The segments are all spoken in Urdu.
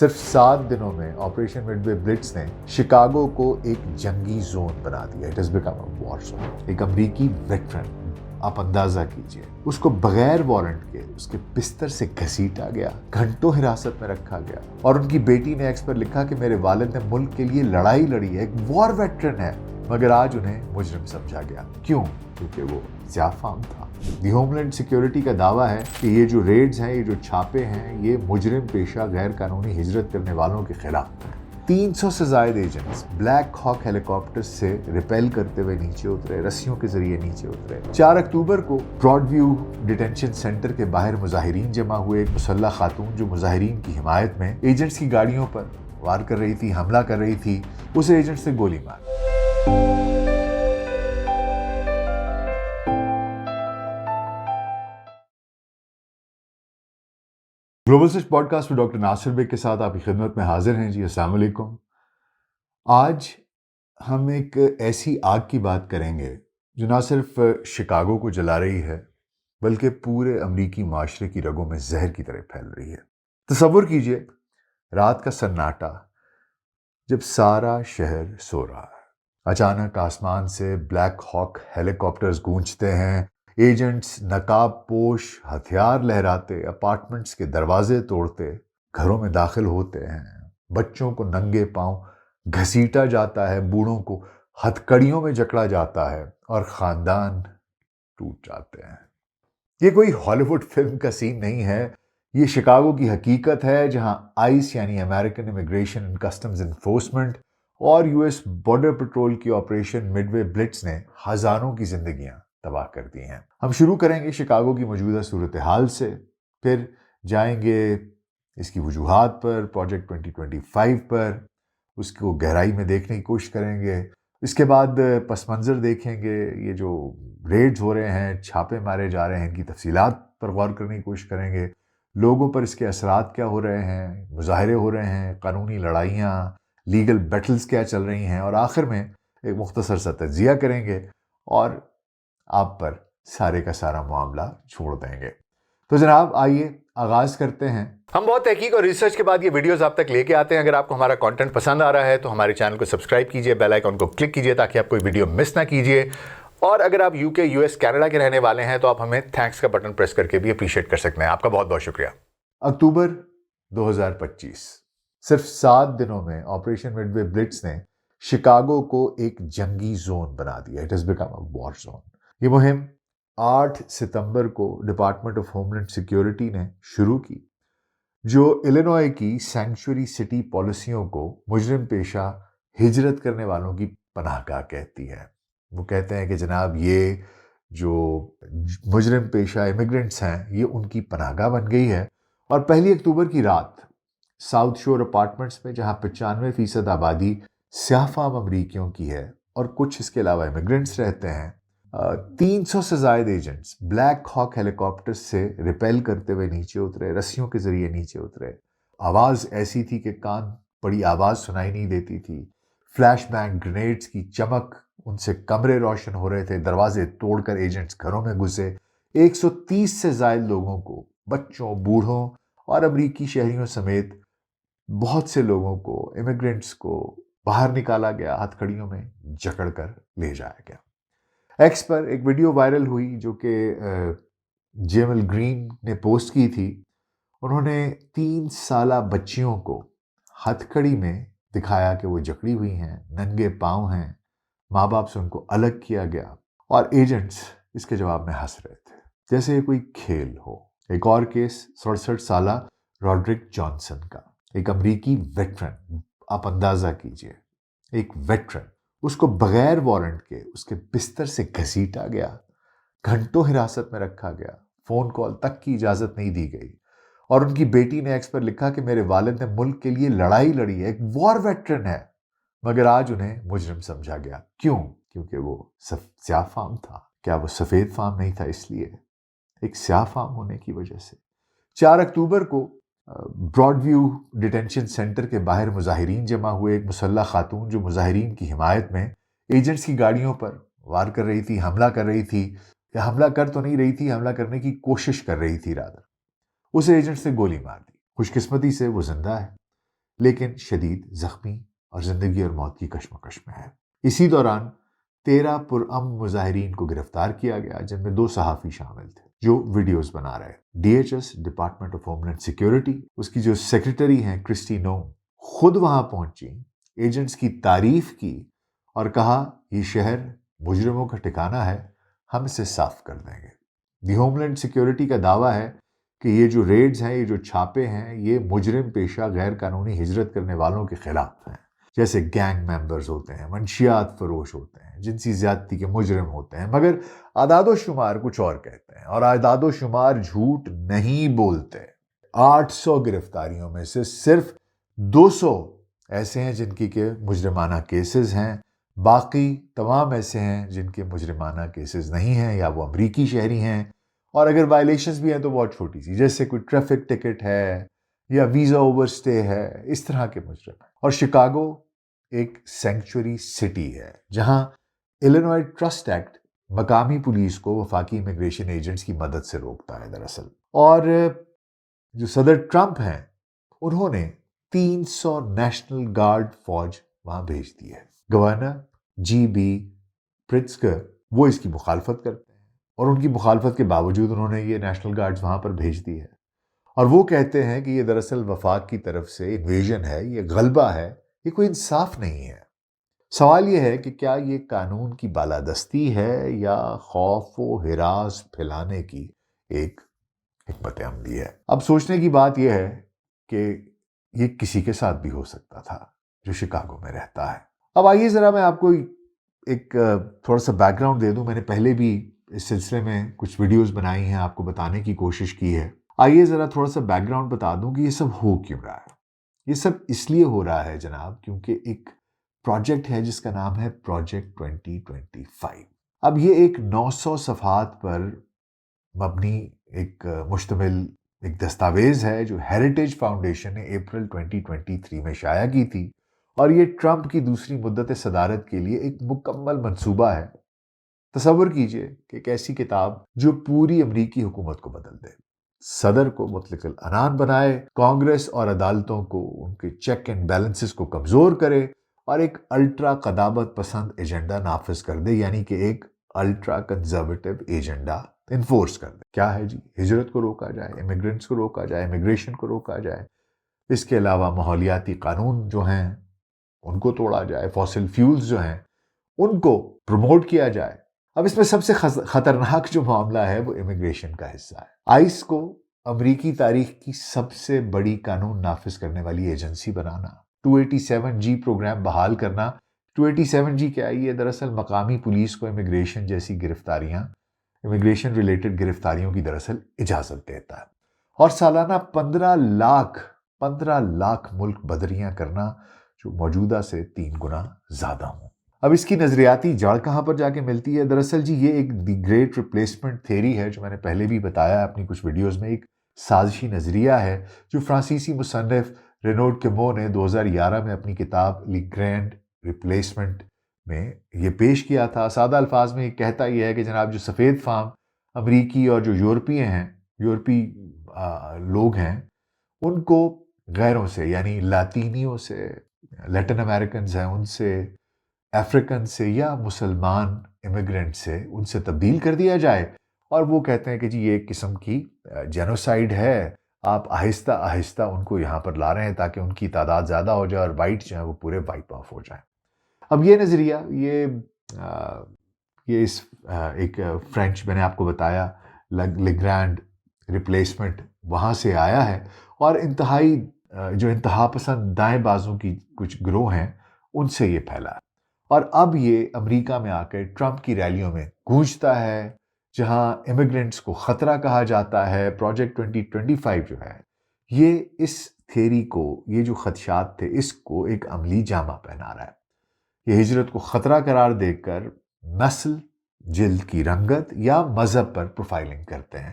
صرف سات دنوں میں آپریشن مڈ وے بلٹس نے شکاگو کو ایک جنگی زون بنا دیا۔ It is become a war zone ایک امریکی ویٹرن آپ اندازہ کیجیے، اس کو بغیر وارنٹ کے اس کے بستر سے گھسیٹا گیا، گھنٹوں حراست میں رکھا گیا۔ اور ان کی بیٹی نے ایکس پر لکھا کہ میرے والد نے ملک کے لیے لڑائی لڑی ہے، ایک وار ویٹرن ہے۔ مگر آج انہیں مجرم سمجھا گیا۔ کیوں؟ کیونکہ وہ زیافام تھا۔ دی ہوم لینڈ سیکیورٹی کا دعویٰ ہے کہ یہ جو ریڈز ہیں، یہ جو چھاپے ہیں، یہ مجرم پیشہ غیر قانونی ہجرت کرنے والوں کے خلاف تین سو سے زائد agents Black Hawk helicopter سے ریپیل کرتے ہوئے نیچے اترے، رسیوں کے ذریعے نیچے اترے۔ چار اکتوبر کو براڈ ویو ڈیٹینشن سینٹر کے باہر مظاہرین جمع ہوئے۔ ایک مسلح خاتون جو مظاہرین کی حمایت میں ایجنٹس کی گاڑیوں پر وار کر رہی تھی، حملہ کر رہی تھی اس ایجنٹ سے گولی مار۔ گلوبل سچ پوڈ کاسٹ میں ڈاکٹر ناصر بیگ کے ساتھ آپ کی خدمت میں حاضر ہیں۔ جی السلام علیکم۔ آج ہم ایک ایسی آگ کی بات کریں گے جو نہ صرف شکاگو کو جلا رہی ہے، بلکہ پورے امریکی معاشرے کی رگوں میں زہر کی طرح پھیل رہی ہے۔ تصور کیجیے، رات کا سناٹا جب سارا شہر سو رہا ہے۔ اچانک آسمان سے بلیک ہاک ہیلی کاپٹرز گونجتے ہیں۔ ایجنٹس نقاب پوش ہتھیار لہراتے، اپارٹمنٹس کے دروازے توڑتے، گھروں میں داخل ہوتے ہیں۔ بچوں کو ننگے پاؤں گھسیٹا جاتا ہے، بوڑھوں کو ہتھکڑیوں میں جکڑا جاتا ہے اور خاندان ٹوٹ جاتے ہیں۔ یہ کوئی ہالی ووڈ فلم کا سین نہیں ہے۔ یہ شکاگو کی حقیقت ہے، جہاں آئس یعنی American immigration and customs enforcement اور یو ایس بارڈر پٹرول کی آپریشن مڈ وے بلٹس نے ہزاروں کی زندگیاں تباہ کر دی ہیں۔ ہم شروع کریں گے شکاگو کی موجودہ صورتحال سے، پھر جائیں گے اس کی وجوہات پر پروجیکٹ ٹوئنٹی ٹوئنٹی فائیو پر، اس کو گہرائی میں دیکھنے کی کوشش کریں گے۔ اس کے بعد پس منظر دیکھیں گے، یہ جو ریڈز ہو رہے ہیں، چھاپے مارے جا رہے ہیں، ان کی تفصیلات پر غور کرنے کی کوشش کریں گے۔ لوگوں پر اس کے اثرات کیا ہو رہے ہیں، مظاہرے ہو رہے ہیں، قانونی لڑائیاں لیگل بیٹلز کیا چل رہی ہیں۔ اور آخر میں ایک مختصر سا تجزیہ کریں گے۔ اور آپ پر سارے کا سارا معاملہ چھوڑ دیں گے۔ تو جناب آئیے آغاز کرتے ہیں۔ ہم بہت تحقیق اور ریسرچ کے بعد یہ ویڈیوز آپ تک لے کے آتے ہیں۔ اگر آپ کو ہمارا کانٹینٹ پسند آ رہا ہے تو ہمارے چینل کو سبسکرائب کیجیے بیل آئیکن کو کلک کیجیے تاکہ آپ کوئی ویڈیو مس نہ کیجیے۔ اور اگر آپ یو کے یو ایس کینیڈا کے رہنے والے ہیں تو آپ ہمیں تھینکس کا بٹن پریس کر کے بھی اپریشیٹ کر سکتے ہیں۔ آپ کا بہت بہت شکریہ۔ اکتوبر دو ہزار پچیس صرف سات دنوں میں آپریشن مڈ وے بلٹس نے شکاگو کو ایک جنگی زون بنا دیا۔ It became a war zone یہ مہم آٹھ ستمبر کو department of home land security نے شروع کی، جو الینوائے کی سینکچوری سٹی پالیسیوں کو مجرم پیشہ ہجرت کرنے والوں کی پناہ گاہ کہتی ہے۔ وہ کہتے ہیں کہ جناب، یہ جو مجرم پیشہ امیگرنٹس ہیں، یہ ان کی پناہ گاہ بن گئی ہے۔ اور پہلی اکتوبر کی رات ساؤتھ شور اپارٹمنٹس میں، جہاں پچانوے فیصد آبادی سیاہ فام امریکیوں کی ہے اور کچھ اس کے علاوہ امیگرنٹس رہتے ہیں تین سو سے زائد agents Black Hawk helicopter سے ریپیل کرتے ہوئے نیچے اترے، رسیوں کے ذریعے نیچے اترے۔ آواز ایسی تھی کہ کان بڑی آواز سنائی نہیں دیتی تھی۔ فلیش بینک گرینیڈز کی چمک، ان سے کمرے روشن ہو رہے تھے۔ دروازے توڑ کر ایجنٹس گھروں میں گھسے۔ ایک سو تیس سے زائد لوگوں کو، بچوں، بوڑھوں اور امریکی شہریوں سمیت بہت سے لوگوں کو امیگرنٹس کو باہر نکالا گیا ہتھ کڑیوں میں جکڑ کر لے جایا گیا۔ ایکس پر ایک ویڈیو وائرل ہوئی جو کہ جیمل گرین نے پوسٹ کی تھی۔ انہوں نے تین سالہ بچیوں کو ہتھ کڑی میں دکھایا کہ وہ جکڑی ہوئی ہیں، ننگے پاؤں ہیں۔ ماں باپ سے ان کو الگ کیا گیا اور ایجنٹس اس کے جواب میں ہنس رہے تھے۔ جیسے یہ کوئی کھیل ہو۔ ایک اور کیس سڑسٹھ سالہ راڈرک جانسن کا۔ ایک امریکی ویٹرن، آپ اندازہ کیجیے۔ ایک ویٹرن اس کو بغیر وارنٹ کے اس کے بستر سے گھسیٹا گیا، گھنٹوں حراست میں رکھا گیا فون کال تک کی اجازت نہیں دی گئی۔ اور ان کی بیٹی نے ایکس پر لکھا کہ میرے والد نے ملک کے لیے لڑائی لڑی ہے ایک وار ویٹرن ہے۔ مگر آج انہیں مجرم سمجھا گیا۔ کیوں؟ کیونکہ وہ سیاہ فام تھا۔ کیا وہ سفید فام نہیں تھا اس لیے؟ ایک سیاہ فام ہونے کی وجہ سے۔ چار اکتوبر کو براڈ ویو ڈیٹینشن سینٹر کے باہر مظاہرین جمع ہوئے، ایک مسلح خاتون جو مظاہرین کی حمایت میں ایجنٹس کی گاڑیوں پر وار کر رہی تھی، حملہ کر رہی تھی۔ یا حملہ کر تو نہیں رہی تھی، حملہ کرنے کی کوشش کر رہی تھی رادر اس ایجنٹ سے گولی مار دی۔ خوش قسمتی سے وہ زندہ ہے، لیکن شدید زخمی اور زندگی اور موت کی کشمکش میں ہے۔ اسی دوران تیرہ پرام مظاہرین کو گرفتار کیا گیا، جن میں دو صحافی شامل تھے۔ جو ویڈیوز بنا رہے D H S Department of Homeland Security اس کی جو سیکرٹری ہیں، کرسٹی نو خود وہاں پہنچی، ایجنٹس کی تعریف کی اور کہا، یہ شہر مجرموں کا ٹھکانہ ہے، ہم اسے صاف کر دیں گے۔ دی ہوم لینڈ سیکیورٹی کا دعویٰ ہے کہ یہ جو ریڈز ہیں، یہ جو چھاپے ہیں، یہ مجرم پیشہ غیر قانونی ہجرت کرنے والوں کے خلاف ہیں۔ جیسے گینگ ممبرز ہوتے ہیں، منشیات فروش ہوتے ہیں جنسی زیادتی کے مجرم ہوتے ہیں، مگر اعداد و شمار کچھ اور کہتے ہیں، اور اعداد و شمار جھوٹ نہیں بولتے۔ آٹھ سو گرفتاریوں میں سے صرف دو سو ایسے ہیں جن کی کہ مجرمانہ کیسز ہیں، باقی تمام ایسے ہیں جن کے مجرمانہ کیسز نہیں ہیں، یا وہ امریکی شہری ہیں۔ اور اگر وائلیشنز بھی ہیں تو بہت چھوٹی سی، جیسے کوئی ٹریفک ٹکٹ ہے، یا ویزا اوور سٹے ہے، اس طرح کے مجرم ہیں۔ اور شکاگو ایک سینکچوری سٹی ہے جہاں ایلینوائے ٹرسٹ ایکٹ مقامی پولیس کو وفاقی امیگریشن ایجنٹس کی مدد سے روکتا ہے دراصل۔ اور جو صدر ٹرمپ ہیں، انہوں نے تین سو نیشنل گارڈ فوج وہاں بھیج دی ہے۔ گورنر جی بی پرٹسکر وہ اس کی مخالفت کرتے ہیں اور ان کی مخالفت کے باوجود انہوں نے یہ نیشنل گارڈز وہاں پر بھیج دی ہے۔ اور وہ کہتے ہیں کہ یہ دراصل وفاق کی طرف سے انویژن ہے، یہ غلبہ ہے۔ یہ کوئی انصاف نہیں ہے۔ سوال یہ ہے کہ کیا یہ قانون کی بالادستی ہے یا خوف و ہراس پھیلانے کی ایک حکمت عملی ہے؟ اب سوچنے کی بات یہ ہے کہ یہ کسی کے ساتھ بھی ہو سکتا تھا جو شکاگو میں رہتا ہے۔ اب آئیے ذرا میں آپ کو ایک تھوڑا سا بیک گراؤنڈ دے دوں۔ میں نے پہلے بھی اس سلسلے میں کچھ ویڈیوز بنائی ہیں، آپ کو بتانے کی کوشش کی ہے۔ آئیے ذرا تھوڑا سا بیک گراؤنڈ بتا دوں کہ یہ سب ہو کیوں رہا ہے۔ یہ سب اس لیے ہو رہا ہے جناب کیونکہ ایک پروجیکٹ ہے جس کا نام ہے پروجیکٹ ٹوینٹی ٹوینٹی فائیو۔ اب یہ ایک نو سو صفحات پر مبنی ایک مشتمل ایک دستاویز ہے جو ہیریٹیج فاؤنڈیشن نے اپریل ٹوینٹی ٹوینٹی تھری میں شائع کی تھی اور یہ ٹرمپ کی دوسری مدت صدارت کے لیے ایک مکمل منصوبہ ہے۔ تصور کیجیے کہ ایک ایسی کتاب جو پوری امریکی حکومت کو بدل دے۔ صدر کو مطلق العنان بنائے، کانگریس اور عدالتوں کو ان کے چیک اینڈ بیلنسز کو کمزور کرے اور ایک الٹرا قدابت پسند ایجنڈا نافذ کر دے یعنی کہ ایک الٹرا کنزرویٹو ایجنڈا انفورس کر دے۔ کیا ہے جی؟ ہجرت کو روکا جائے امیگرینٹس کو روکا جائے امیگریشن کو روکا جائے۔ اس کے علاوہ ماحولیاتی قانون جو ہیں، ان کو توڑا جائے فاسل فیولز جو ہیں، ان کو پروموٹ کیا جائے۔ اب اس میں سب سے خطرناک جو معاملہ ہے وہ امیگریشن کا حصہ ہے۔ آئس کو امریکی تاریخ کی سب سے بڑی قانون نافذ کرنے والی ایجنسی بنانا two eighty seven G program بحال کرنا ٹو ایٹی سیون جی کیا یہ دراصل مقامی پولیس کو امیگریشن جیسی گرفتاریاں امیگریشن ریلیٹڈ گرفتاریوں کی دراصل اجازت دیتا ہے۔ اور سالانہ پندرہ لاکھ پندرہ لاکھ ملک بدریاں کرنا جو موجودہ سے تین گنا زیادہ ہوں۔ اب اس کی نظریاتی جڑ کہاں پر جا کے ملتی ہے؟ دراصل جی یہ ایک دی گریٹ ریپلیسمنٹ تھیری ہے جو میں نے پہلے بھی بتایا اپنی کچھ ویڈیوز میں ایک سازشی نظریہ ہے، جو فرانسیسی مصنف رینوڈ کے مو نے دو ہزار گیارہ میں اپنی کتاب لی گرینڈ ریپلیسمنٹ میں یہ پیش کیا تھا۔ سادہ الفاظ میں یہ کہتا یہ ہے کہ جناب، جو سفید فام امریکی اور جو یورپی ہیں، یورپی لوگ ہیں، ان کو غیروں سے یعنی لاطینیوں سے، لیٹن امریکنز ہیں، ان سے افریقن سے یا مسلمان امیگرینٹ سے ان سے تبدیل کر دیا جائے۔ اور وہ کہتے ہیں کہ جی یہ ایک قسم کی جینوسائڈ ہے۔ آپ آہستہ آہستہ ان کو یہاں پر لا رہے ہیں تاکہ ان کی تعداد زیادہ ہو جائے اور وائٹ جو ہیں وہ پورے وائپ آف ہو جائیں۔ اب یہ نظریہ، یہ یہ اس ایک فرینچ میں نے آپ کو بتایا لگرینڈ ریپلیسمنٹ وہاں سے آیا ہے۔ اور انتہائی جو انتہا پسند دائیں بازوں کی کچھ گروہ ہیں، ان سے یہ پھیلا۔ ہے اور اب یہ امریکہ میں آ کے ٹرمپ کی ریلیوں میں گونجتا ہے، جہاں امیگرینٹس کو خطرہ کہا جاتا ہے پروجیکٹ ٹوینٹی ٹوینٹی فائیو جو ہے، یہ اس تھیری کو، یہ جو خدشات تھے، اس کو ایک عملی جامہ پہنا رہا ہے۔ یہ ہجرت کو خطرہ قرار دے کر نسل، جلد کی رنگت یا مذہب پر پروفائلنگ کرتے ہیں۔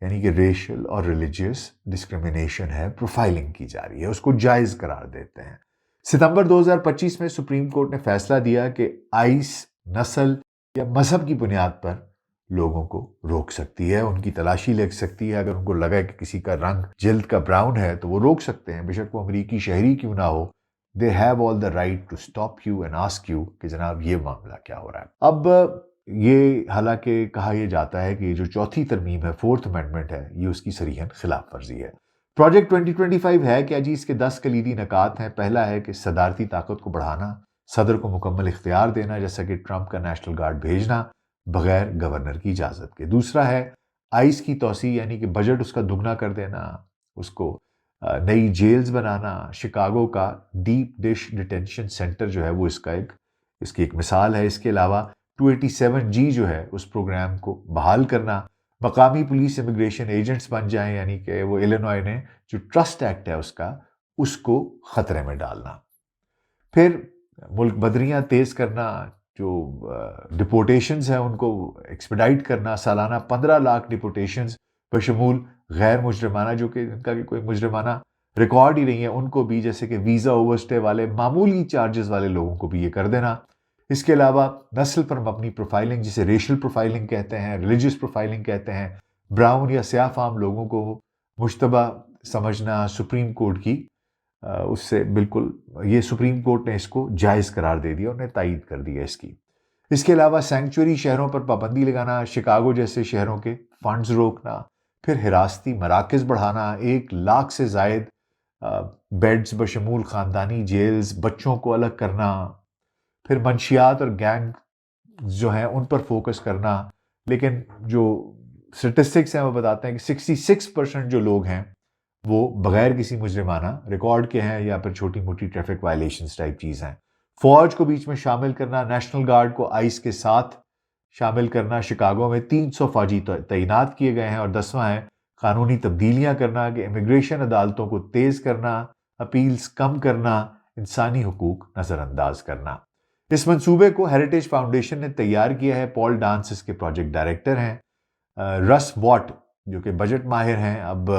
یعنی کہ ریشل اور ریلیجیس ڈسکرمنیشن ہے پروفائلنگ کی جا رہی ہے، اس کو جائز قرار دیتے ہیں۔ ستمبر دو ہزار پچیس میں سپریم کورٹ نے فیصلہ دیا کہ آئس نسل یا مذہب کی بنیاد پر لوگوں کو روک سکتی ہے، ان کی تلاشی لے سکتی ہے۔ اگر ان کو لگا کہ کسی کا رنگ جلد کا براؤن ہے تو وہ روک سکتے ہیں۔ بے شک وہ امریکی شہری کیوں نہ ہو they have all the right to stop you and ask you کہ جناب یہ معاملہ کیا ہو رہا ہے۔ اب یہ حالانکہ کہا یہ جاتا ہے کہ یہ جو چوتھی ترمیم ہے فورتھ امینڈمنٹ ہے، یہ اس کی سریحن خلاف ورزی ہے۔ پروجیکٹ 2025 ہے کیا جی؟ اس کے دس کلیدی نکات ہیں۔ پہلا ہے کہ صدارتی طاقت کو بڑھانا، صدر کو مکمل اختیار دینا، جیسا کہ ٹرمپ کا نیشنل گارڈ بھیجنا، بغیر گورنر کی اجازت کے۔ دوسرا ہے آئس کی توسیع یعنی کہ بجٹ اس کا دگنا کر دینا، اس کو نئی جیلز بنانا، شکاگو کا ڈیپ ڈش ڈیٹینشن سینٹر جو ہے وہ اس کا ایک، اس کی ایک مثال ہے۔ اس کے علاوہ ٹو ایٹی سیون جی جو ہے، اس پروگرام کو بحال کرنا مقامی پولیس امیگریشن ایجنٹس بن جائیں یعنی کہ وہ ایلینوائے نے جو ٹرسٹ ایکٹ ہے اس کا، اس کو خطرے میں ڈالنا۔ پھر ملک بدریاں تیز کرنا، جو ڈپورٹیشنز ہیں، ان کو ایکسپیڈائٹ کرنا۔ سالانہ پندرہ لاکھ ڈپورٹیشنز بشمول غیر مجرمانہ، جو کہ ان کا کہ کوئی مجرمانہ ریکارڈ ہی نہیں ہے، ان کو بھی جیسے کہ ویزا اوورسٹے والے معمولی چارجز والے لوگوں کو بھی یہ کر دینا۔ اس کے علاوہ نسل پر مبنی پروفائلنگ جسے ریشل پروفائلنگ کہتے ہیں ریلیجس پروفائلنگ کہتے ہیں براؤن یا سیاہ فام لوگوں کو مشتبہ سمجھنا سپریم کورٹ کی اس سے بالکل یہ سپریم کورٹ نے اس کو جائز قرار دے دیا انہیں تائید کر دیا اس کی۔ اس کے علاوہ سینکچوری شہروں پر پابندی لگانا، شکاگو جیسے شہروں کے فنڈز روکنا، پھر حراستی مراکز بڑھانا، ایک لاکھ سے زائد بیڈز بشمول خاندانی جیلز بچوں کو الگ کرنا۔ پھر منشیات اور گینگ جو ہیں ان پر فوکس کرنا، لیکن جو سٹسٹکس ہیں وہ بتاتے ہیں کہ سکسٹی سکس پرسنٹ جو لوگ ہیں وہ بغیر کسی مجرمانہ ریکارڈ کے ہیں یا پھر چھوٹی موٹی ٹریفک وائلیشنز ٹائپ چیز ہیں۔ فوج کو بیچ میں شامل کرنا نیشنل گارڈ کو آئس کے ساتھ شامل کرنا، شکاگو میں تین سو فوجی تعینات کیے گئے ہیں اور دسواں ہے قانونی تبدیلیاں کرنا کہ امیگریشن عدالتوں کو تیز کرنا اپیلز کم کرنا، انسانی حقوق نظر انداز کرنا۔ اس منصوبے کو ہیریٹیج فاؤنڈیشن نے تیار کیا ہے؟ پال ڈانس اس کے پروجیکٹ ڈائریکٹر ہیں۔ رس واٹ، جو کہ بجٹ ماہر ہیں، اب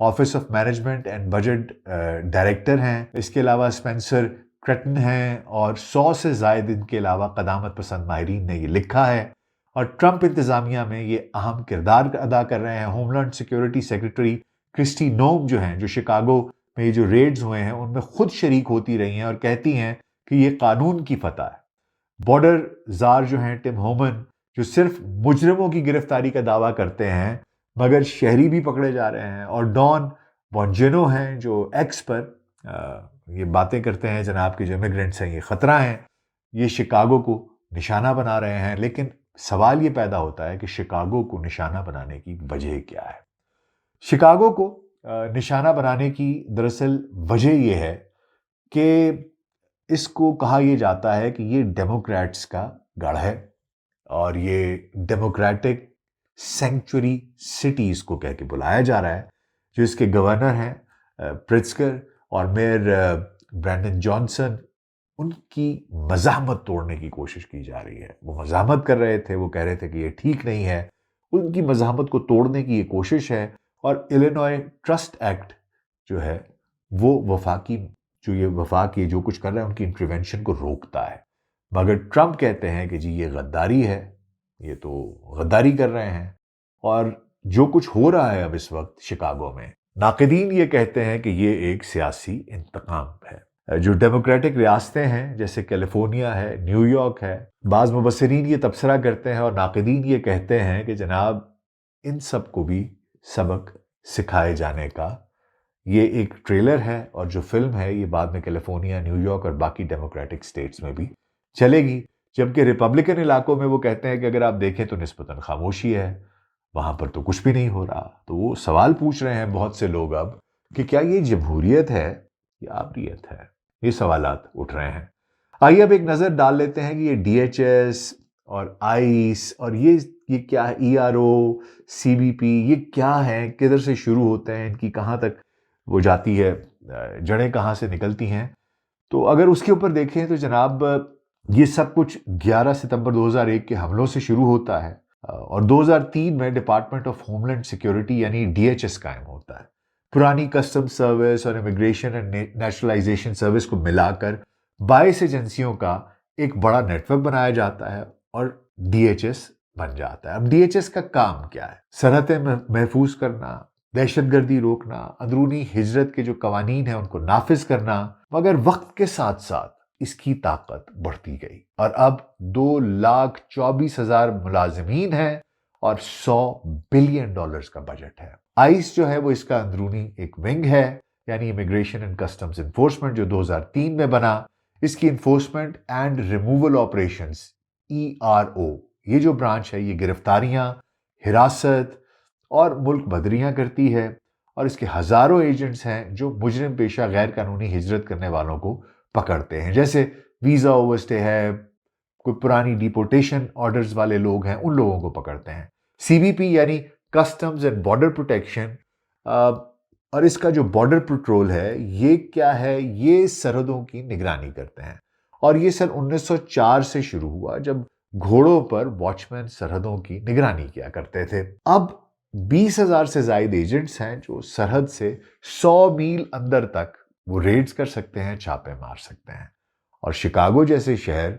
office of management and budget director ہیں۔ اس کے علاوہ اسپینسر کرٹن ہیں اور سو سے زائد ان کے علاوہ قدامت پسند ماہرین نے یہ لکھا ہے۔ اور ٹرمپ انتظامیہ میں یہ اہم کردار ادا کر رہے ہیں۔ Homeland Security secretary Kristi Noem جو ہیں، جو شکاگو میں جو ریڈز ہوئے ہیں، ان میں خود شریک ہوتی رہی ہیں اور کہتی ہیں کہ یہ قانون کی فتح ہے۔ بارڈر زار جو ہیں ٹم ہومن جو صرف مجرموں کی گرفتاری کا دعویٰ کرتے ہیں، مگر شہری بھی پکڑے جا رہے ہیں۔ اور ڈان بونجنو ہیں جو ایکس پر یہ باتیں کرتے ہیں، جناب کے جو امیگرینٹس ہیں، یہ خطرہ ہیں۔ یہ شکاگو کو نشانہ بنا رہے ہیں۔ لیکن سوال یہ پیدا ہوتا ہے کہ شکاگو کو نشانہ بنانے کی وجہ کیا ہے۔ شکاگو کو نشانہ بنانے کی دراصل وجہ یہ ہے کہ اس کو کہا یہ جاتا ہے کہ یہ ڈیموکریٹس کا گڑھ ہے اور یہ ڈیموکریٹک سینکچوری سٹیز کو کہہ کے بلایا جا رہا ہے، جو اس کے گورنر ہیں پرٹسکر اور میئر برینڈن جانسن، ان کی مزاحمت توڑنے کی کوشش کی جا رہی ہے۔ وہ مزاحمت کر رہے تھے، وہ کہہ رہے تھے کہ یہ ٹھیک نہیں ہے۔ ان کی مزاحمت کو توڑنے کی یہ کوشش ہے اور الینوائے ٹرسٹ ایکٹ جو ہے، وہ وفاقی جو یہ وفاق یہ جو کچھ کر رہا ہے، ان کی انٹروینشن کو روکتا ہے۔ مگر ٹرمپ کہتے ہیں کہ جی یہ غداری ہے۔ یہ تو غداری کر رہے ہیں۔ اور جو کچھ ہو رہا ہے اب اس وقت شکاگو میں، ناقدین یہ کہتے ہیں کہ یہ ایک سیاسی انتقام ہے۔ جو ڈیموکریٹک ریاستیں ہیں، جیسے کیلیفورنیا ہے نیو یارک ہے، بعض مبصرین یہ تبصرہ کرتے ہیں اور ناقدین یہ کہتے ہیں کہ جناب، ان سب کو بھی سبق سکھائے جانے کا یہ ایک ٹریلر ہے اور جو فلم ہے یہ بعد میں کیلیفورنیا، نیو یارک اور باقی ڈیموکریٹک سٹیٹس میں بھی چلے گی۔ جبکہ ریپبلکن علاقوں میں وہ کہتے ہیں کہ اگر آپ دیکھیں تو نسبتاً خاموشی ہے، وہاں پر تو کچھ بھی نہیں ہو رہا۔ تو وہ سوال پوچھ رہے ہیں بہت سے لوگ اب کہ کیا یہ جمہوریت ہے؟ یا آبریت ہے۔ یہ سوالات اٹھ رہے ہیں۔ آئیے اب ایک نظر ڈال لیتے ہیں کہ یہ ڈی ایچ ایس اور آئیس اور یہ یہ کیا ہے؟ ای آر او، سی بی پی، یہ کیا ہے کدھر سے شروع ہوتے ہیں؟ ان کی کہاں تک وہ جاتی ہے جڑیں کہاں سے نکلتی ہیں۔ تو اگر اس کے اوپر دیکھیں تو جناب، یہ سب کچھ گیارہ ستمبر دو ہزار ایک کے حملوں سے شروع ہوتا ہے اور دو ہزار تین میں Department of home land Security یعنی ڈی ایچ ایس قائم ہوتا ہے۔ پرانی کسٹم سروس اور امیگریشن اینڈ نیشنلائزیشن سروس کو ملا کر بائیس ایجنسیوں کا ایک بڑا نیٹ ورک بنایا جاتا ہے اور ڈی ایچ ایس بن جاتا ہے۔ اب ڈی ایچ ایس کا کام کیا ہے؟ سرحدیں محفوظ کرنا دہشت گردی روکنا، اندرونی ہجرت کے جو قوانین ہیں ان کو نافذ کرنا، مگر وقت کے ساتھ ساتھ اس کی طاقت بڑھتی گئی۔ اور اب دو لاکھ چوبیس ہزار ملازمین ہیں اور سو بلین ڈالرز کا بجٹ ہے۔ آئس جو ہے وہ اس کا اندرونی ایک ونگ ہے یعنی امیگریشن اینڈ کسٹمز انفورسمنٹ جو دو ہزار تین میں بنا۔ اس کی enforcement and removal operations, E R O, یہ جو برانچ ہے، یہ گرفتاریاں، حراست اور ملک بدریاں کرتی ہے اور اس کے ہزاروں ایجنٹس ہیں جو مجرم پیشہ غیر قانونی ہجرت کرنے والوں کو پکڑتے ہیں۔ جیسے ویزا اوورسٹے ہے، کوئی پرانی ڈیپوٹیشن آرڈرز والے لوگ ہیں، ان لوگوں کو پکڑتے ہیں۔ سی بی پی یعنی کسٹمز اینڈ بارڈر پروٹیکشن اور اس کا جو بارڈر پٹرول ہے، یہ کیا ہے؟ یہ سرحدوں کی نگرانی کرتے ہیں۔ اور یہ سن انیس سو چار سے شروع ہوا جب گھوڑوں پر واچ مین سرحدوں کی نگرانی کیا کرتے تھے۔ اب بیس ہزار سے زائد ایجنٹس ہیں جو سرحد سے سو میل اندر تک وہ ریڈز کر سکتے ہیں، چھاپے مار سکتے ہیں۔ اور شکاگو جیسے شہر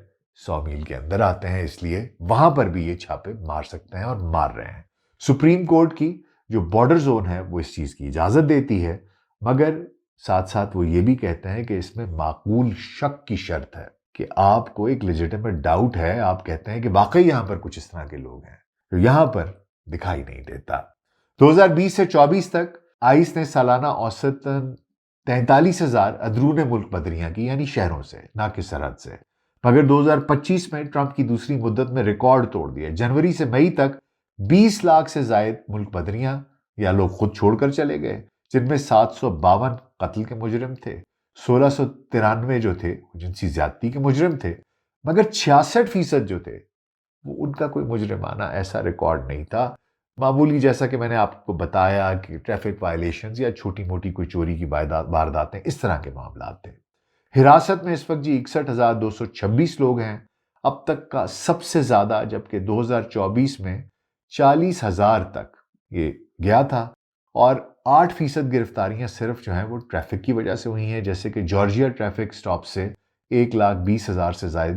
سو میل کے اندر آتے ہیں، اس لیے وہاں پر بھی یہ چھاپے مار سکتے ہیں اور مار رہے ہیں۔ سپریم کورٹ کی جو بارڈر زون ہے، وہ اس چیز کی اجازت دیتی ہے، مگر ساتھ ساتھ وہ یہ بھی کہتے ہیں کہ اس میں معقول شک کی شرط ہے کہ آپ کو ایک لیجیٹمیٹ ڈاؤٹ ہے۔ آپ کہتے ہیں کہ واقعی یہاں پر کچھ اس طرح کے لوگ ہیں۔ جو یہاں پر دکھائی نہیں دیتا۔ دو ہزار بیس سے چوبیس تک آئس نے سالانہ اوسطن تینتالیس ہزار ادرون ملک بدریاں کی یعنی شہروں سے، نہ کہ سرحد سے۔ مگر دو ہزار پچیس میں ٹرمپ کی دوسری مدت میں ریکارڈ توڑ دیا۔ جنوری سے مئی تک بیس لاکھ سے زائد ملک بدریاں یا لوگ خود چھوڑ کر چلے گئے، جن میں سات سو باون قتل کے مجرم تھے، سولہ سو ترانوے جو تھے جنسی زیادتی کے مجرم تھے، مگر چھیاسٹھ فیصد جو تھے ان کا کوئی مجرمانہ ایسا ریکارڈ نہیں تھا۔ معمولی جیسا کہ میں نے آپ کو بتایا کہ ٹریفک وائلیشنز یا چھوٹی موٹی کوئی چوری کی وارداتیں اس طرح کے معاملات تھے۔ حراست میں اس وقت جی اکسٹھ ہزار دو سو چھبیس لوگ ہیں۔ اب تک کا سب سے زیادہ جبکہ دو ہزار چوبیس میں چالیس ہزار تک یہ گیا تھا اور آٹھ فیصد گرفتاریاں صرف جو ہیں وہ ٹریفک کی وجہ سے ہوئی ہیں۔ جیسے کہ جارجیا ٹریفک سٹاپ سے ایک لاکھ بیس ہزار سے زائد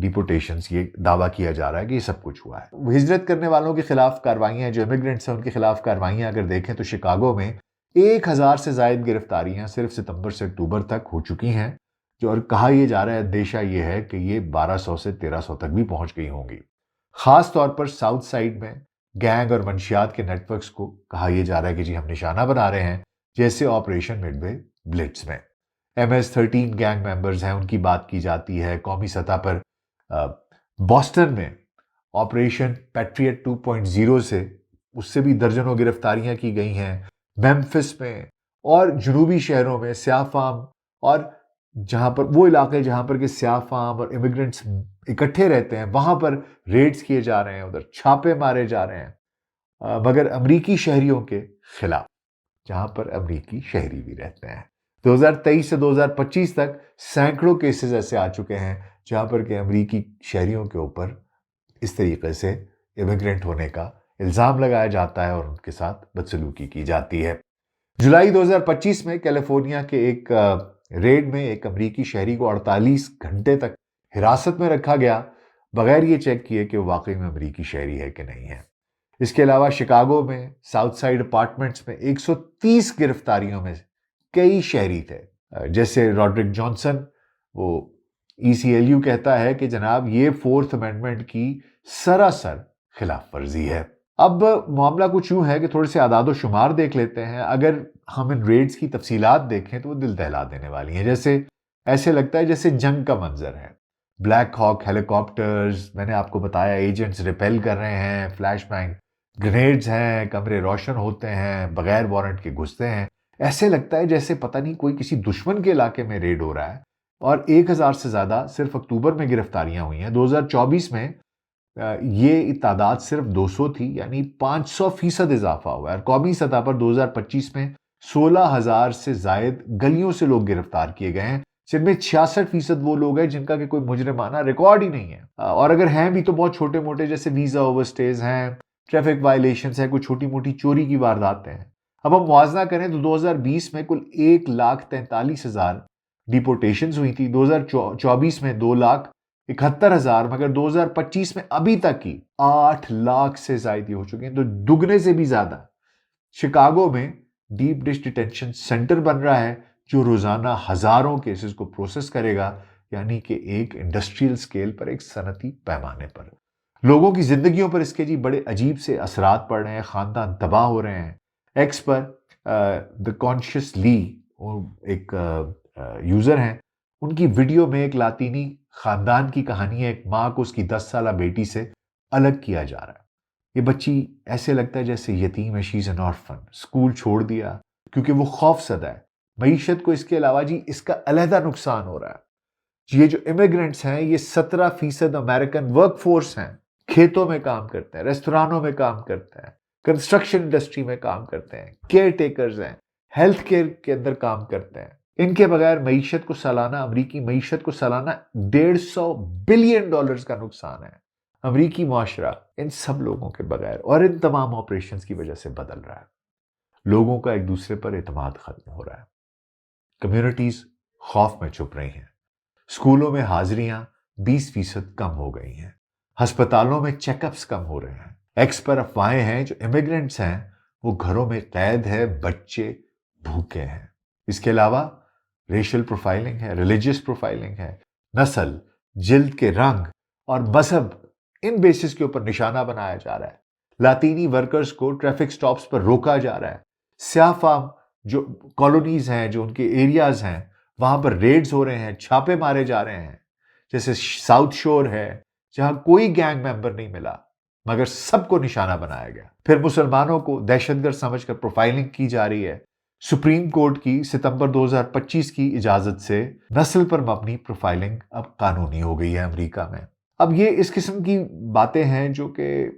ڈیپوٹیشنز یہ دعویٰ کیا جا رہا ہے کہ یہ سب کچھ ہوا ہے۔ ہجرت کرنے والوں کے خلاف کاروائیاں، جو امیگرینٹس ہیں، ان کے خلاف کاروائیاں اگر دیکھیں تو شکاگو میں ایک ہزار سے زائد گرفتاریاں صرف ستمبر سے اکتوبر تک ہو چکی ہیں۔ جو اور کہا یہ جا رہا ہے دیشہ یہ ہے کہ یہ بارہ سو سے تیرہ سو تک بھی پہنچ گئی ہوں گی۔ خاص طور پر ساؤتھ سائڈ میں گینگ اور منشیات کے نیٹ ورکس کو کہا یہ جا رہا ہے کہ جی ہم نشانہ بنا رہے ہیں، جیسے آپریشن مڈ وے بلٹس میں۔ M S thirteen gang members ہیں، ان کی بات کی جاتی ہے۔ قومی سطح پر بوسٹن میں operation Patriot two point zero سے اس سے بھی درجنوں گرفتاریاں کی گئی ہیں۔ میمفس میں اور جنوبی شہروں میں سیاہ فام اور جہاں پر، وہ علاقے جہاں پر کہ سیاہ فام اور امیگرینٹس اکٹھے رہتے ہیں، وہاں پر ریڈز کیے جا رہے ہیں، ادھر چھاپے مارے جا رہے ہیں۔ مگر امریکی شہریوں کے خلاف، جہاں پر امریکی شہری بھی رہتے ہیں۔ دو ہزار تیئیس سے دو ہزار پچیس تک سینکڑوں کیسز ایسے آ چکے ہیں جہاں پر کہ امریکی شہریوں کے اوپر اس طریقے سے امیگرینٹ ہونے کا الزام لگایا جاتا ہے اور ان کے ساتھ بدسلوکی کی جاتی ہے۔ جولائی دو ہزار پچیس میں کیلیفورنیا کے ایک ریڈ میں ایک امریکی شہری کو اڑتالیس گھنٹے تک حراست میں رکھا گیا، بغیر یہ چیک کیے کہ وہ واقعی میں امریکی شہری ہے کہ نہیں ہے۔ اس کے علاوہ شکاگو میں، ساؤتھ سائڈ اپارٹمنٹس میں ایک سو تیس گرفتاریوں میں کئی شہری تھے جیسے راڈرک جانسن، وہ ای سی ایل یو کہتا ہے کہ جناب یہ فورتھ امینڈمنٹ کی سراسر خلاف ورزی ہے۔ اب معاملہ کچھ یوں ہے کہ تھوڑے سے اعداد و شمار دیکھ لیتے ہیں۔ اگر ہم ان ریڈز کی تفصیلات دیکھیں تو وہ دل دہلا دینے والی ہیں۔ جیسے ایسے لگتا ہے جیسے جنگ کا منظر ہے۔ بلیک ہاک ہیلی کاپٹرز میں نے آپ کو بتایا ایجنٹس ریپیل کر رہے ہیں فلیش بینک گرینیڈز ہیں، کمرے روشن ہوتے ہیں، بغیر وارنٹ کے گھستے ہیں۔ ایسے لگتا ہے جیسے پتہ نہیں کوئی کسی دشمن کے علاقے میں ریڈ ہو رہا ہے۔ اور ایک ہزار سے زیادہ صرف اکتوبر میں گرفتاریاں ہوئی ہیں۔ دو ہزار چوبیس میں یہ تعداد صرف دو سو تھی یعنی پانچ سو فیصد اضافہ ہوا ہے۔ اور قومی سطح پر دو ہزار پچیس میں سولہ ہزار سے زائد گلیوں سے لوگ گرفتار کیے گئے ہیں۔ جن میں چھیاسٹھ فیصد وہ لوگ ہیں جن کا کہ کوئی مجرمانہ ریکارڈ ہی نہیں ہے۔ اور اگر ہیں بھی تو بہت چھوٹے موٹے، جیسے ویزا اوورسٹیز ہیں، ٹریفک وائلیشنز ہیں، کوئی چھوٹی موٹی چوری کی وارداتیں ہیں۔ اب ہم موازنہ کریں تو دو ہزار بیس میں کل ایک لاکھ تینتالیس ہزار ڈیپورٹیشنز ہوئی تھی۔ دو ہزار چوبیس میں دو لاکھ اکہتر ہزار، مگر دو ہزار پچیس میں ابھی تک کی آٹھ لاکھ سے زائد ہو چکے ہیں۔ تو دگنے سے بھی زیادہ شکاگو میں ڈیپ ڈش ڈیٹینشن سینٹر بن رہا ہے، جو روزانہ ہزاروں کیسز کو پروسیس کرے گا یعنی کہ ایک انڈسٹریل سکیل پر، ایک صنعتی پیمانے پر۔ لوگوں کی زندگیوں پر اس کے جی بڑے عجیب سے اثرات پڑ رہے ہیں، خاندان تباہ ہو رہے ہیں۔ ایکس پر دا کانشیس لی ایک یوزر ہیں۔ ان کی ویڈیو میں ایک لاطینی خاندان کی کہانی ہے، ایک ماں کو اس کی دس سالہ بیٹی سے الگ کیا جا رہا ہے۔ یہ بچی ایسے لگتا ہے جیسے یتیم ہے شیز این آرفن اسکول چھوڑ دیا، کیونکہ وہ خوف زدہ ہے۔ معیشت کو اس کے علاوہ جی اس کا علیحدہ نقصان ہو رہا ہے۔ جی، یہ جو امیگرنٹس ہیں، یہ سترہ فیصد امریکن ورک فورس ہیں۔ کھیتوں میں کام کرتے ہیں ریستورانوں میں کام کرتے ہیں کنسٹرکشن انڈسٹری میں کام کرتے ہیں کیئر ٹیکرز ہیں ہیلتھ کیئر کے اندر کام کرتے ہیں۔ ان کے بغیر معیشت کو سالانہ، امریکی معیشت کو سالانہ ڈیڑھ سو بلین ڈالرز کا نقصان ہے۔ امریکی معاشرہ ان سب لوگوں کے بغیر اور ان تمام آپریشنز کی وجہ سے بدل رہا ہے۔ لوگوں کا ایک دوسرے پر اعتماد ختم ہو رہا ہے۔ کمیونٹیز خوف میں چھپ رہی ہیں۔ اسکولوں میں حاضریاں بیس فیصد کم ہو گئی ہیں۔ ہسپتالوں میں چیک اپس کم ہو رہے ہیں۔ ایکس پر افواہیں ہیں، جو امیگرنٹس ہیں، وہ گھروں میں قید ہے بچے بھوکے ہیں۔ اس کے علاوہ ریشل پروفائلنگ ہے ریلیجیس پروفائلنگ ہے، نسل، جلد کے رنگ اور مذہب ان بیسس کے اوپر نشانہ بنایا جا رہا ہے۔ لاطینی ورکرز کو ٹریفک سٹاپس پر روکا جا رہا ہے۔ سیاہ فام جو کالونیز ہیں، جو ان کے ایریاز ہیں، وہاں پر ریڈز ہو رہے ہیں، چھاپے مارے جا رہے ہیں۔ جیسے ساؤتھ شور ہے، جہاں کوئی گینگ ممبر نہیں ملا، مگر سب کو نشانہ بنایا گیا۔ پھر مسلمانوں کو دہشت گرد سمجھ کر پروفائلنگ کی جا رہی ہے۔ سپریم کورٹ کی ستمبر دو ہزار پچیس کی اجازت سے نسل پر مبنی پروفائلنگ اب قانونی ہو گئی ہے امریکہ میں۔ اب یہ اس قسم کی باتیں ہیں جو کہ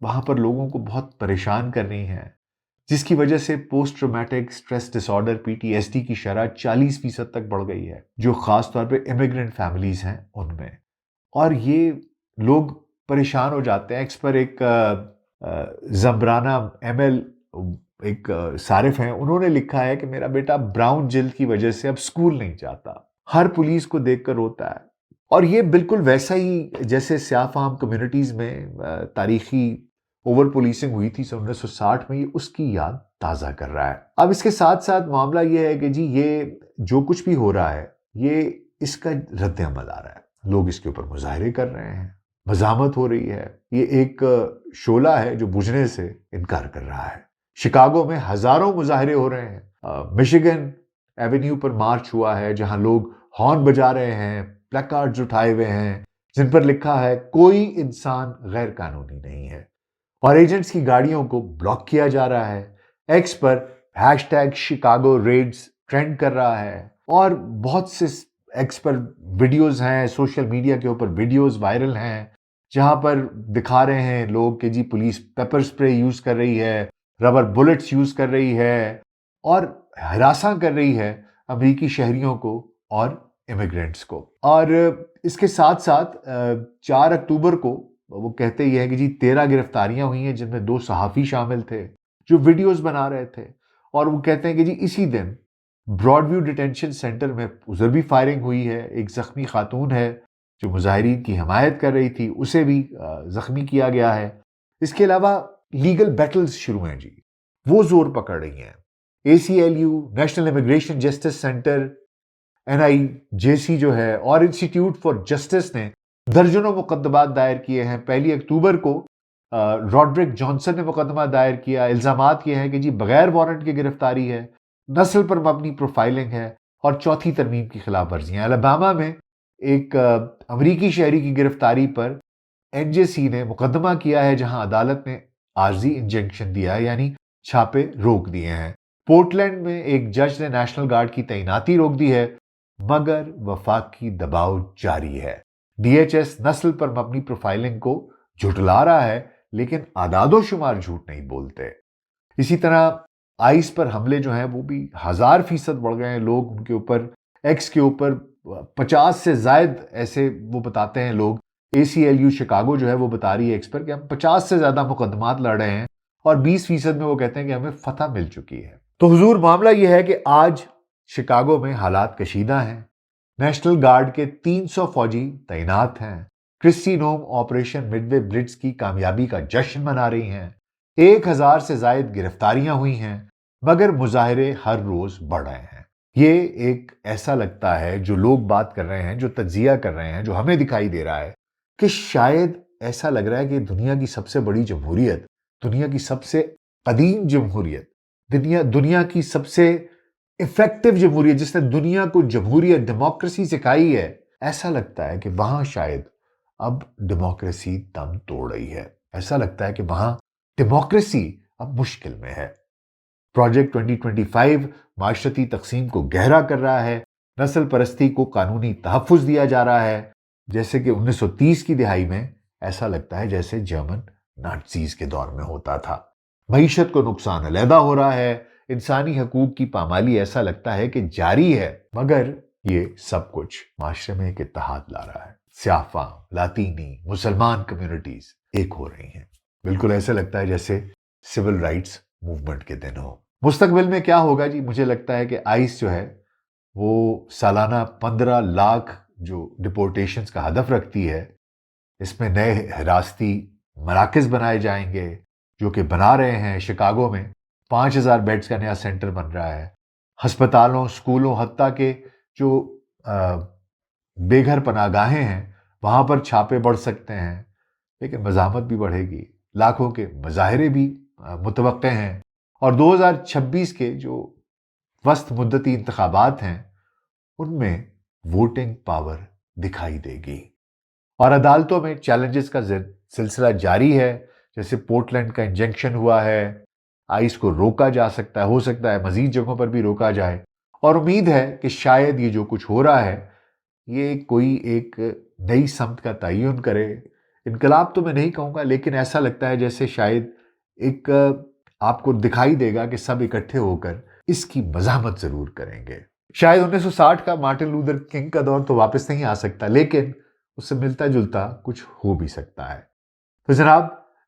وہاں پر لوگوں کو بہت پریشان کر رہی ہیں، جس کی وجہ سے post traumatic stress disorder P T S D کی شرح چالیس فیصد تک بڑھ گئی ہے، جو خاص طور پہ امیگرنٹ فیملیز ہیں ان میں۔ اور یہ لوگ پریشان ہو جاتے ہیں۔ ایکس پر ایک زمبرانہ ایم ایل ایک صارف ہیں، انہوں نے لکھا ہے کہ میرا بیٹا براؤن جلد کی وجہ سے اب سکول نہیں جاتا۔ ہر پولیس کو دیکھ کر روتا ہے۔ اور یہ بالکل ویسا ہی جیسے سیاہ فام کمیونٹیز میں تاریخی اوور پولیسنگ ہوئی تھی سن انیس سو ساٹھ میں، یہ اس کی یاد تازہ کر رہا ہے۔ اب اس کے ساتھ ساتھ معاملہ یہ ہے کہ جی یہ جو کچھ بھی ہو رہا ہے، یہ اس کا رد عمل آ رہا ہے۔ لوگ اس کے اوپر مظاہرے کر رہے ہیں۔ مزامت ہو رہی ہے۔ یہ ایک شولہ ہے جو بجھنے سے انکار کر رہا ہے۔ شکاگو میں ہزاروں مظاہرے ہو رہے ہیں۔ مشیگن ایونیو پر مارچ ہوا ہے، جہاں لوگ ہارن بجا رہے ہیں پلیکارڈز اٹھائے ہوئے ہیں، جن پر لکھا ہے، کوئی انسان غیر قانونی نہیں ہے۔ اور ایجنٹس کی گاڑیوں کو بلاک کیا جا رہا ہے۔ ایکس پر hashtag Chicago raids trend کر رہا ہے۔ اور بہت سے ایکس پر ویڈیوز ہیں، سوشل میڈیا کے اوپر ویڈیوز وائرل ہیں، جہاں پر دکھا رہے ہیں لوگ کہ جی پولیس پیپر سپرے یوز کر رہی ہے۔ ربر بلٹس یوز کر رہی ہے اور ہراساں کر رہی ہے امریکی شہریوں کو اور امیگرینٹس کو۔ اور اس کے ساتھ ساتھ چار اکتوبر کو وہ کہتے یہ ہیں کہ جی تیرہ گرفتاریاں ہوئی ہیں جن میں دو صحافی شامل تھے جو ویڈیوز بنا رہے تھے۔ اور وہ کہتے ہیں کہ جی اسی دن براڈ ویو ڈیٹینشن سینٹر میں ادھر بھی فائرنگ ہوئی ہے، ایک زخمی خاتون ہے جو مظاہرین کی حمایت کر رہی تھی، اسے بھی زخمی کیا گیا ہے۔ اس کے علاوہ لیگل بیٹلز شروع ہیں جی۔ وہ زور پکڑ رہی ہیں۔ A C L U national immigration justice centre N I J C جو ہے، اور انسٹیٹیوٹ فار جسٹس نے درجنوں مقدمات دائر کیے ہیں۔ پہلی اکتوبر کو راڈرک جانسن نے مقدمہ دائر کیا۔ الزامات یہ ہیں کہ جی بغیر وارنٹ کی گرفتاری ہے، نسل پر مبنی پروفائلنگ ہے، اور چوتھی ترمیم کی خلاف ورزیاں الباما میں ایک امریکی شہری کی گرفتاری پر این جے سی نے مقدمہ کیا ہے، جہاں عدالت نے عارضی انجنکشن دیا ہے یعنی چھاپے روک دیے ہیں۔ پورٹلینڈ میں ایک جج نے نیشنل گارڈ کی تعیناتی روک دی ہے، مگر وفاقی دباؤ جاری ہے۔ ڈی ایچ ایس نسل پر مبنی پروفائلنگ کو جھٹلا رہا ہے، لیکن آداد و شمار جھوٹ نہیں بولتے۔ اسی طرح آئس پر حملے جو ہیں، وہ بھی ہزار فیصد بڑھ گئے ہیں۔ لوگ ان کے اوپر، ایکس کے اوپر پچاس سے زائد ایسے وہ بتاتے ہیں لوگ A C L U Chicago جو ہے وہ بتا رہی ہے ایکس پر کہ ہم پچاس سے زیادہ مقدمات لڑ رہے ہیں اور بیس فیصد میں وہ کہتے ہیں کہ ہمیں فتح مل چکی ہے۔ تو حضور، معاملہ یہ ہے کہ آج شکاگو میں حالات کشیدہ ہیں۔ نیشنل گارڈ کے تین سو فوجی تعینات ہیں۔ کرسٹی نوم آپریشن مڈ وے بلٹس کی کامیابی کا جشن منا رہی ہیں۔ ایک ہزار سے زائد گرفتاریاں ہوئی ہیں، مگر مظاہرے ہر روز بڑھ رہے ہیں۔ یہ ایک ایسا لگتا ہے جو لوگ بات کر رہے ہیں، جو تجزیہ کر رہے ہیں، جو ہمیں دکھائی دے رہا ہے۔ کہ شاید ایسا لگ رہا ہے کہ دنیا کی سب سے بڑی جمہوریت، دنیا کی سب سے قدیم جمہوریت، دنیا دنیا کی سب سے افیکٹو جمہوریت، جس نے دنیا کو جمہوریت ڈیموکریسی سکھائی ہے، ایسا لگتا ہے کہ وہاں شاید اب ڈیموکریسی دم توڑ رہی ہے۔ ایسا لگتا ہے کہ وہاں ڈیموکریسی اب مشکل میں ہے۔ پروجیکٹ 2025 معاشرتی تقسیم کو گہرا کر رہا ہے۔ نسل پرستی کو قانونی تحفظ دیا جا رہا ہے۔ جیسے کہ انیس سو تیس کی دہائی میں ایسا لگتا ہے جیسے جرمن ناٹسیز کے دور میں ہوتا تھا۔ معیشت کو نقصان علیحدہ ہو رہا ہے۔ انسانی حقوق کی پامالی ایسا لگتا ہے کہ جاری ہے۔ مگر یہ سب کچھ معاشرے میں ایک اتحاد لا رہا ہے۔ سیافا لاطینی، مسلمان کمیونٹیز ایک ہو رہی ہیں۔ بالکل ایسے لگتا ہے جیسے سول رائٹس موومنٹ کے دن ہو مستقبل میں کیا ہوگا جی؟ مجھے لگتا ہے کہ آئس جو ہے وہ سالانہ پندرہ لاکھ جو ڈپورٹیشنز کا ہدف رکھتی ہے، اس میں نئے حراستی مراکز بنائے جائیں گے، جو کہ بنا رہے ہیں شکاگو میں۔ پانچ ہزار بیڈز کا نیا سینٹر بن رہا ہے۔ ہسپتالوں اسکولوں حتیٰ کہ جو بے گھر پناہ گاہیں ہیں، وہاں پر چھاپے بڑھ سکتے ہیں۔ لیکن مزاحمت بھی بڑھے گی۔ لاکھوں کے مظاہرے بھی متوقع ہیں۔ اور دو ہزار چھبیس کے جو وسط مدتی انتخابات ہیں، ان میں ووٹنگ پاور دکھائی دے گی۔ اور عدالتوں میں چیلنجز کا سلسلہ جاری ہے۔ جیسے پورٹلینڈ کا انجنکشن ہوا ہے۔ آئس کو روکا جا سکتا ہے، ہو سکتا ہے، مزید جگہوں پر بھی روکا جائے۔ اور امید ہے کہ شاید یہ جو کچھ ہو رہا ہے، یہ کوئی ایک نئی سمت کا تعین کرے۔ انقلاب تو میں نہیں کہوں گا، لیکن ایسا لگتا ہے جیسے شاید ایک آپ کو دکھائی دے گا کہ سب اکٹھے ہو کر اس کی مزاحمت ضرور کریں گے۔ شاید انیس سو ساٹھ کا مارٹن لودر کنگ کا دور تو واپس نہیں آ سکتا، لیکن اس سے ملتا جلتا کچھ ہو بھی سکتا ہے۔ تو جناب،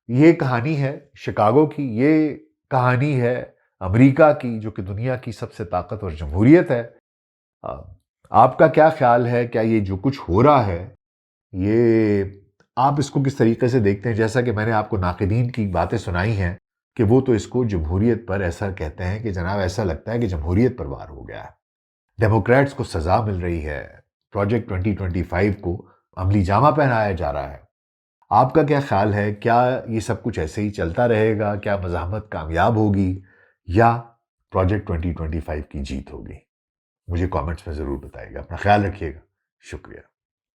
یہ کہانی ہے شکاگو کی، یہ کہانی ہے امریکہ کی، جو کہ دنیا کی سب سے طاقت اور جمہوریت ہے۔ آپ کا کیا خیال ہے؟ کیا یہ جو کچھ ہو رہا ہے، یہ آپ اس کو کس طریقے سے دیکھتے ہیں؟ جیسا کہ میں نے آپ کو ناقدین کی باتیں سنائی ہیں کہ وہ تو اس کو جمہوریت پر ایسا کہتے ہیں کہ جناب، ایسا لگتا ہے کہ جمہوریت پر وار ہو گیا ہے۔ ڈیموکریٹس کو سزا مل رہی ہے۔ پروجیکٹ 2025 کو عملی جامہ پہنایا جا رہا ہے۔ آپ کا کیا خیال ہے؟ کیا یہ سب کچھ ایسے ہی چلتا رہے گا؟ کیا مزاحمت کامیاب ہوگی؟ یا پروجیکٹ 2025 کی جیت ہوگی؟ مجھے کامنٹس میں ضرور بتائیے گا۔ اپنا خیال رکھیے گا۔ شکریہ۔